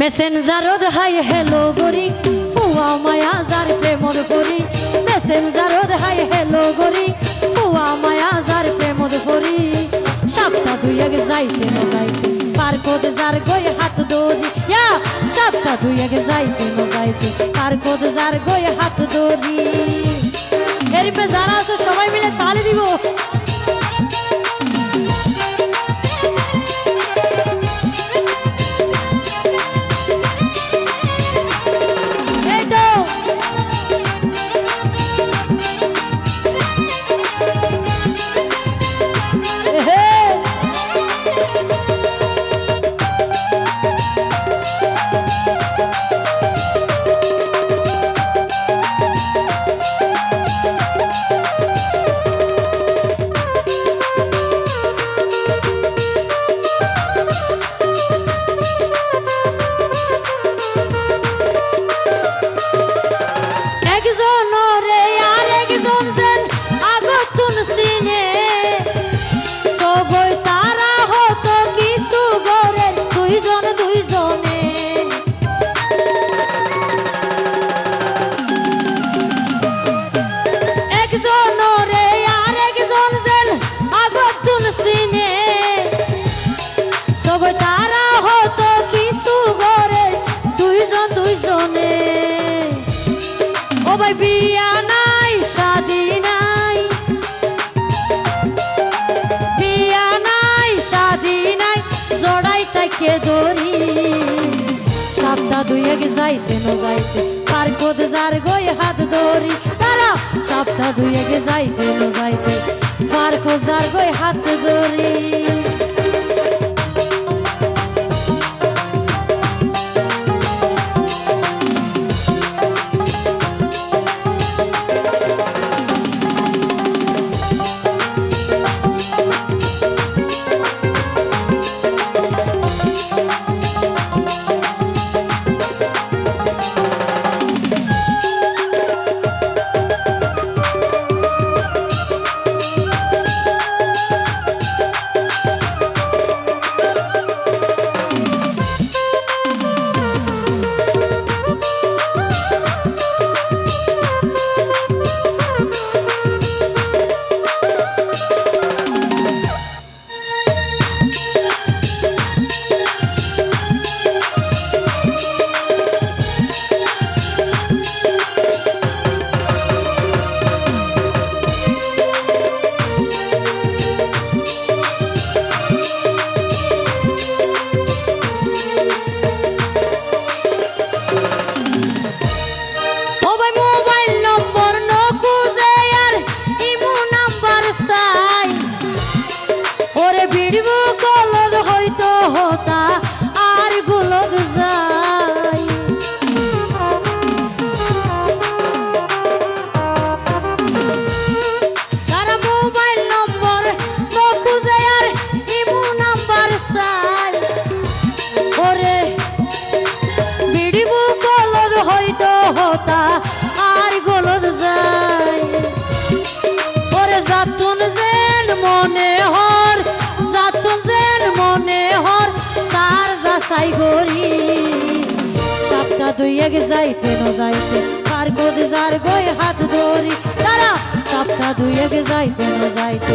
মেসেঞ্জারত high hello গরি ফুয়া মায়া যার প্রেমর করি। মেসেঞ্জারত হাই হেলো গরি ফুয়া মায়া যার প্রেমর করি। সপ্তাহ দুই আগে যাইতে না যাইতে পার কোদ যার গই হাত দৌড়ি ইয়া, সপ্তাহ দুই আগে যাইতে না যাইতে পার কোদ যার গই হাত দৌড়ি এরিপে যারা আছে সবাই মিলে যাইতে ন যাইতে পার কোদ যার গই হাত দড়ি তারা সপ্তাহ দুই আগে যাইতে ন যাইতে পার কোদ যার গই হাত দড়ি দুই আগে যাইতে ন যাইতে কার গোদ যার গই হাত ধরি, তারা সপ্তাহ দুই আগে যাইতে ন যাইতে।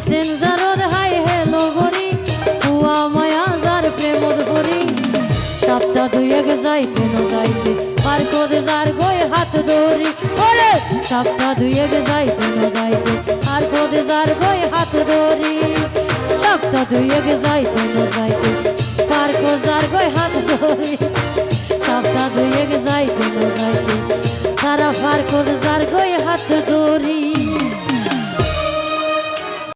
মেসেঞ্জার হাই হেলো গরি পুয়া মায়া যার প্রেমদ ভরি সপ্তাহ দুই আগে যাইতে ন যাইতে, পার করে যার গই হাত দড়ি ওরে! সপ্তাহ দুই আগে যাইতে ন যাইতে আর করে যার গই হাত দড়ি সপ্তাহ দুই আগে যাইতে ন যাইতে